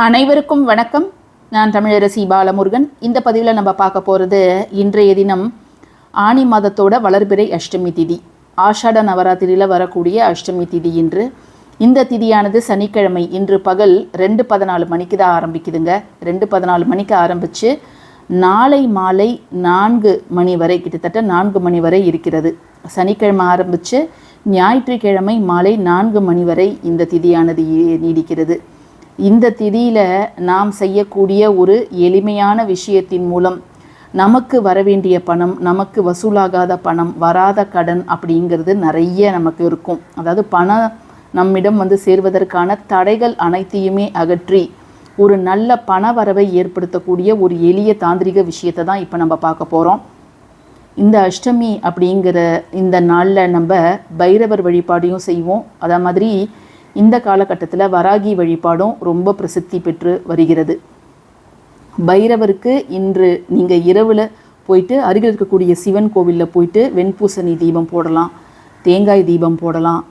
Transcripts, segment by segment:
அனைவருக்கும் வணக்கம். நான் தமிழரசி பாலமுருகன். இந்த பதிவில் நம்ம பார்க்க போகிறது இன்றைய தினம் ஆனி மாதத்தோட வளர்பிறை அஷ்டமி திதி. ஆஷாட நவராத்திரியில் வரக்கூடிய அஷ்டமி திதி இன்று. இந்த திதியானது சனிக்கிழமை இன்று பகல் ரெண்டு பதினாலு மணிக்கு தான் ஆரம்பிக்குதுங்க. ரெண்டு பதினாலு மணிக்கு ஆரம்பித்து நாளை மாலை நான்கு மணி வரை கிட்டத்தட்ட நான்கு மணி வரை இருக்கிறது. சனிக்கிழமை ஆரம்பித்து ஞாயிற்றுக்கிழமை மாலை நான்கு மணி வரை இந்த திதியானது இ- நீடிக்கிறது. இந்த திதியில் நாம் செய்யக்கூடிய ஒரு எளிமையான விஷயத்தின் மூலம் நமக்கு வரவேண்டிய பணம் நமக்கு வசூலாகாத பணம் வராத கடன் அப்படிங்கிறது நிறைய நமக்கு இருக்கும். அதாவது பணம் நம்மிடம் வந்து சேர்வதற்கான தடைகள் அனைத்தையுமே அகற்றி ஒரு நல்ல பண வரவை ஏற்படுத்தக்கூடிய ஒரு எளிய தாந்திரிக விஷயத்தை தான் இப்போ நம்ம பார்க்க போகிறோம் இந்த அஷ்டமி அப்படிங்கிற இந்த நாளில் நம்ம பைரவர் வழிபாடையும் செய்வோம். அதே மாதிரி இந்த காலகட்டத்தில் வராகி வழிபாடும் ரொம்ப பிரசித்தி பெற்று வருகிறது. பைரவருக்கு இன்று நீங்கள் இரவில் போயிட்டு அருகில் இருக்கக்கூடிய சிவன் கோவிலில் போயிட்டு வெண்பூசணி தீபம் போடலாம் தேங்காய் தீபம் போடலாம்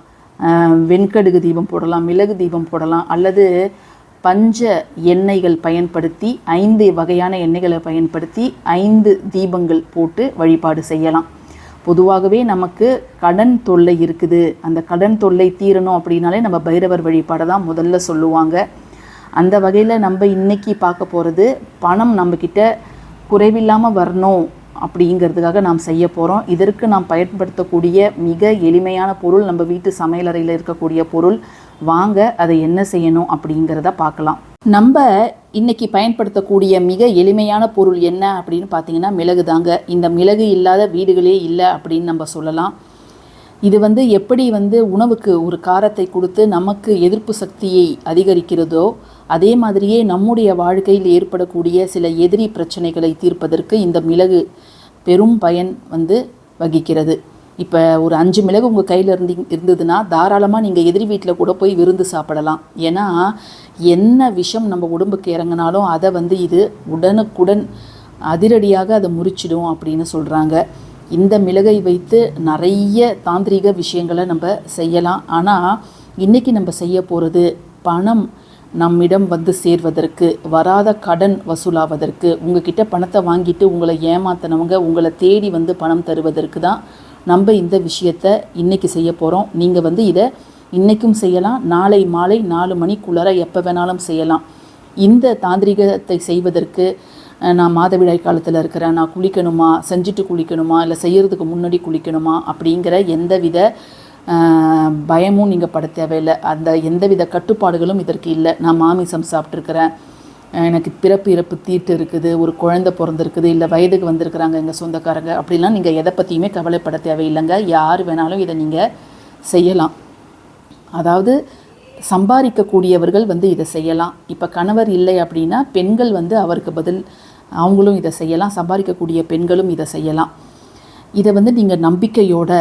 வெண்கடுகு தீபம் போடலாம் மிளகு தீபம் போடலாம் அல்லது பஞ்ச எண்ணெய்கள் பயன்படுத்தி ஐந்து வகையான எண்ணெய்களை பயன்படுத்தி ஐந்து தீபங்கள் போட்டு வழிபாடு செய்யலாம். பொதுவாகவே நமக்கு கடன் தொல்லை இருக்குது. அந்த கடன் தொல்லை தீரணும் அப்படின்னாலே நம்ம பைரவர் வழிபாடை தான் முதல்ல சொல்லுவாங்க. அந்த வகையில் நம்ம இன்னைக்கு பார்க்க போகிறது பணம் நம்மக்கிட்ட குறைவில்லாமல் வரணும் அப்படிங்கிறதுக்காக நாம் செய்ய போகிறோம் இதற்கு நாம் பயன்படுத்தக்கூடிய மிக எளிமையான பொருள் நம்ம வீட்டு சமையலறையில் இருக்கக்கூடிய பொருள். வாங்க அதை என்ன செய்யணும் அப்படிங்கிறத பார்க்கலாம். நம்ம இன்னைக்கு பயன்படுத்தக்கூடிய மிக எளிமையான பொருள் என்ன அப்படின்னு பார்த்தீங்கன்னா மிளகு தாங்க. இந்த மிளகு இல்லாத வீடுகளே இல்லை அப்படின்னு நம்ம சொல்லலாம். இது வந்து எப்படி வந்து உணவுக்கு ஒரு காரத்தை கொடுத்து நமக்கு எதிர்ப்பு சக்தியை அதிகரிக்கிறதோ அதே மாதிரியே நம்முடைய வாழ்க்கையில் ஏற்படக்கூடிய சில எதிரி பிரச்சனைகளை தீர்ப்பதற்கு இந்த மிளகு பெரும் பயன் வந்து வகிக்கிறது. இப்போ ஒரு அஞ்சு மிளகு உங்கள் கையில் இருந்து இருந்ததுன்னா தாராளமாக நீங்கள் எதிரி வீட்டில் கூட போய் விருந்து சாப்பிடலாம். ஏன்னா என்ன விஷம் நம்ம உடம்புக்கு இறங்கினாலும் அதை வந்து இது உடனுக்குடன் அதிரடியாக அதை முறிச்சிடும் அப்படின்னு சொல்கிறாங்க இந்த மிளகை வைத்து நிறைய தாந்திரிக விஷயங்களை நம்ம செய்யலாம். ஆனால் இன்றைக்கி நம்ம செய்ய போகிறது பணம் நம்மிடம் வந்து சேர்வதற்கு வராத கடன் வசூலாவதற்கு உங்ககிட்ட பணத்தை வாங்கிட்டு உங்களை ஏமாத்தினவங்க உங்களை தேடி வந்து பணம் தருவதற்கு தான் நம்ம இந்த விஷயத்தை இன்னைக்கு செய்ய போகிறோம் நீங்கள் வந்து இதை இன்றைக்கும் செய்யலாம். நாளை மாலை நாலு மணிக்குள்ளார எப்போ வேணாலும் செய்யலாம். இந்த தாந்திரிகத்தை செய்வதற்கு நான் மாதவிடாய் காலத்தில் இருக்கிறேன். நான் குளிக்கணுமா? செஞ்சுட்டு குளிக்கணுமா? இல்லை செய்கிறதுக்கு முன்னாடி குளிக்கணுமா? அப்படிங்கிற எந்தவித வித பயமும் நீங்கள் பட தேவையில்லை. அந்த எந்தவித கட்டுப்பாடுகளும் இதற்கு இல்லை. நான் மாமிசம் சாப்பிட்ருக்கிறேன் எனக்கு பிறப்பு இறப்பு தீட்டு இருக்குது ஒரு குழந்தை பிறந்திருக்குது இல்லை வயதுக்கு வந்திருக்கிறாங்க எங்கள் சொந்தக்காரங்க அப்படிலாம் நீங்கள் எதை பற்றியுமே கவலைப்பட தேவையில்லைங்க. யார் வேணாலும் இதை நீங்கள் செய்யலாம். அதாவது சம்பாதிக்கக்கூடியவர்கள் வந்து இதை செய்யலாம். இப்போ கணவர் இல்லை அப்படின்னா பெண்கள் வந்து அவருக்கு பதில் அவங்களும் இதை செய்யலாம். சம்பாதிக்கக்கூடிய பெண்களும் இதை செய்யலாம். இதை வந்து நீங்கள் நம்பிக்கையோட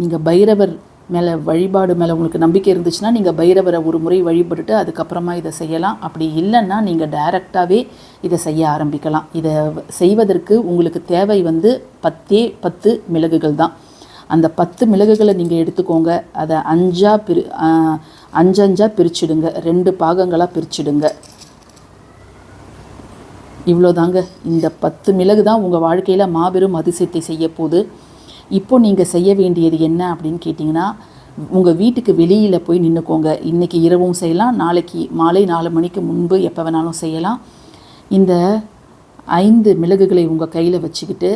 நீங்கள் பைரவர் மேலே வழிபாடு மேலே உங்களுக்கு நம்பிக்கை இருந்துச்சுன்னா நீங்கள் பைரவரை ஒரு முறை வழிபட்டுட்டு அதுக்கப்புறமா இதை செய்யலாம். அப்படி இல்லைன்னா நீங்கள் டைரெக்டாகவே இதை செய்ய ஆரம்பிக்கலாம். இதை செய்வதற்கு உங்களுக்கு தேவை வந்து பத்தே பத்து மிளகுகள் தான். அந்த பத்து மிளகுகளை நீங்கள் எடுத்துக்கோங்க. அதை அஞ்சாக பிரி அஞ்சஞ்சாக பிரிச்சிடுங்க. ரெண்டு பாகங்களாக பிரிச்சிடுங்க. இவ்வளோதாங்க. இந்த பத்து மிளகு தான் உங்கள் வாழ்க்கையில் மாபெரும் அதிசயத்தை செய்ய போகுது இப்போ நீங்கள் செய்ய வேண்டியது என்ன அப்படின்னு கேட்டிங்கன்னா உங்கள் வீட்டுக்கு வெளியில் போய் நின்றுக்கோங்க இன்றைக்கி இரவும் செய்யலாம் நாளைக்கு மாலை நாலு மணிக்கு முன்பு எப்போ வேணாலும் செய்யலாம். இந்த ஐந்து மிளகுகளை உங்கள் கையில் வச்சுக்கிட்டு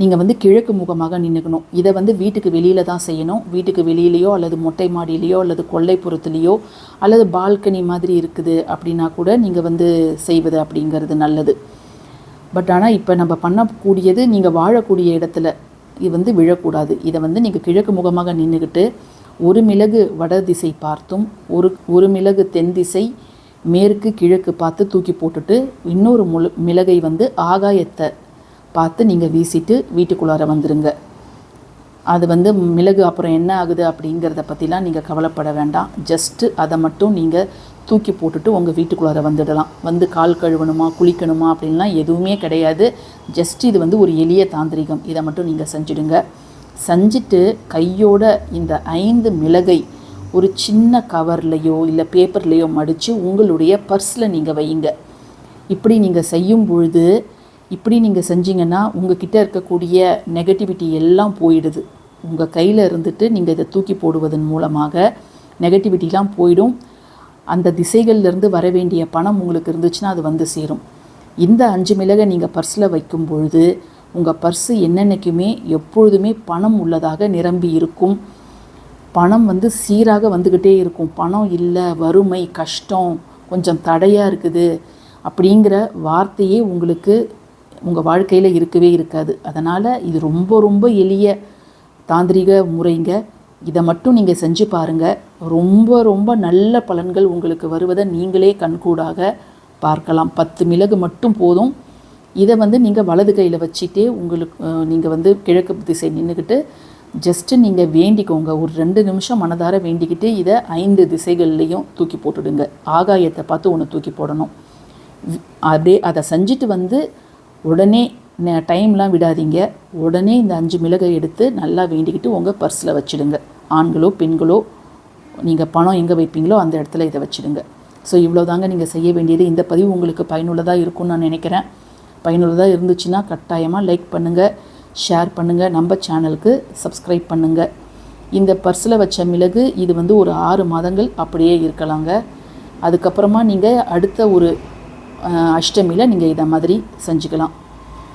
நீங்கள் வந்து கிழக்கு முகமாக நின்றுக்கணும் இதை வந்து வீட்டுக்கு வெளியில் தான் செய்யணும். வீட்டுக்கு வெளியிலையோ அல்லது மொட்டை மாடியிலையோ அல்லது கொல்லைப்புறத்துலேயோ அல்லது பால்கனி மாதிரி இருக்குது அப்படின்னா கூட நீங்கள் வந்து செய்வது அப்படிங்கிறது நல்லது. பட் ஆனால் இப்போ நம்ம பண்ணக்கூடியது நீங்கள் வாழக்கூடிய இடத்துல இது வந்து விழக்கூடாது. இதை வந்து நீங்கள் கிழக்கு முகமாக நின்றுக்கிட்டு ஒரு மிளகு வட திசை பார்த்தும் ஒரு ஒரு மிளகு தென் திசை மேற்கு கிழக்கு பார்த்து தூக்கி போட்டுட்டு இன்னொரு முழு மிளகை வந்து ஆகாயத்தை பார்த்து நீங்கள் வீசிட்டு வீட்டுக்குள்ளார வந்துடுங்க அது வந்து மிளகு அப்புறம் என்ன ஆகுது அப்படிங்கிறத பற்றிலாம் நீங்கள் கவலைப்பட வேண்டாம். ஜஸ்ட்டு அதை மட்டும் நீங்கள் தூக்கி போட்டுட்டு உங்கள் வீட்டுக்குள்ளார வந்துடலாம். வந்து கால் கழுவணுமா குளிக்கணுமா அப்படின்லாம் எதுவுமே கிடையாது. ஜஸ்ட் இது வந்து ஒரு எளிய தாந்திரிகம். இதை மட்டும் நீங்கள் செஞ்சுடுங்க. செஞ்சுட்டு கையோட இந்த ஐந்து மிளகை ஒரு சின்ன கவர்லேயோ இல்லை பேப்பர்லேயோ மடித்து உங்களுடைய பர்ஸில் நீங்கள் வையுங்க. இப்படி நீங்கள் செய்யும் பொழுது இப்படி நீங்கள் செஞ்சீங்கன்னா உங்ககிட்ட இருக்கக்கூடிய நெகட்டிவிட்டி எல்லாம் போயிடுது. உங்கள் கையில் இருந்துட்டு நீங்கள் இதை தூக்கி போடுவதன் மூலமாக நெகட்டிவிட்டிலாம் போயிடும். அந்த திசைகள்லேருந்து வர வேண்டிய பணம் உங்களுக்கு இருந்துச்சுன்னா அது வந்து சேரும். இந்த அஞ்சு மிளகை நீங்கள் பர்ஸில் வைக்கும் பொழுது உங்கள் பர்ஸு என்னென்னைக்குமே எப்பொழுதுமே பணம் உள்ளதாக நிரம்பி இருக்கும். பணம் வந்து சீராக வந்துக்கிட்டே இருக்கும். பணம் இல்லை வறுமை கஷ்டம் கொஞ்சம் தடையாக இருக்குது அப்படிங்கிற வார்த்தையே உங்களுக்கு உங்கள் வாழ்க்கையில் இருக்கவே இருக்காது. அதனால் இது ரொம்ப ரொம்ப எளிய தாந்திரிக முறைங்க. இதை மட்டும் நீங்கள் செஞ்சு பாருங்கள் ரொம்ப ரொம்ப நல்ல பலன்கள் உங்களுக்கு வருவதை நீங்களே கண்கூடாக பார்க்கலாம். பத்து மிளகு மட்டும் போதும். இதை வந்து நீங்கள் வலது கையில் வச்சுட்டே உங்களுக்கு நீங்கள் வந்து கிழக்கு திசை நின்றுக்கிட்டு ஜஸ்ட்டு நீங்கள் வேண்டிக்கோங்க. ஒரு ரெண்டு நிமிஷம் மனதார வேண்டிக்கிட்டு இதை ஐந்து திசைகள்லேயும் தூக்கி போட்டுடுங்க. ஆகாயத்தை பார்த்து ஒன்று தூக்கி போடணும். அப்படியே அதை செஞ்சுட்டு வந்து உடனே டைம்லாம் விடாதீங்க. உடனே இந்த அஞ்சு மிளகை எடுத்து நல்லா வேண்டிக்கிட்டு உங்கள் பர்ஸில் வச்சிடுங்க. ஆண்களோ பெண்களோ நீங்கள் பணம் எங்கே வைப்பீங்களோ அந்த இடத்துல இதை வச்சிடுங்க. ஸோ இவ்வளோதாங்க நீங்கள் செய்ய வேண்டியது. இந்த பதிவு உங்களுக்கு பயனுள்ளதாக இருக்கும்னு நான் நினைக்கிறேன். பயனுள்ளதாக இருந்துச்சுன்னா கட்டாயமாக லைக் பண்ணுங்கள் ஷேர் பண்ணுங்கள் நம்ம சேனலுக்கு சப்ஸ்கிரைப் பண்ணுங்கள் இந்த பர்ஸில் வச்ச மிளகு இது வந்து ஒரு ஆறு மாதங்கள் அப்படியே இருக்கலாங்க. அதுக்கப்புறமா நீங்கள் அடுத்த ஒரு அஷ்டமியில் நீங்கள் இதை மாதிரி செஞ்சுக்கலாம்.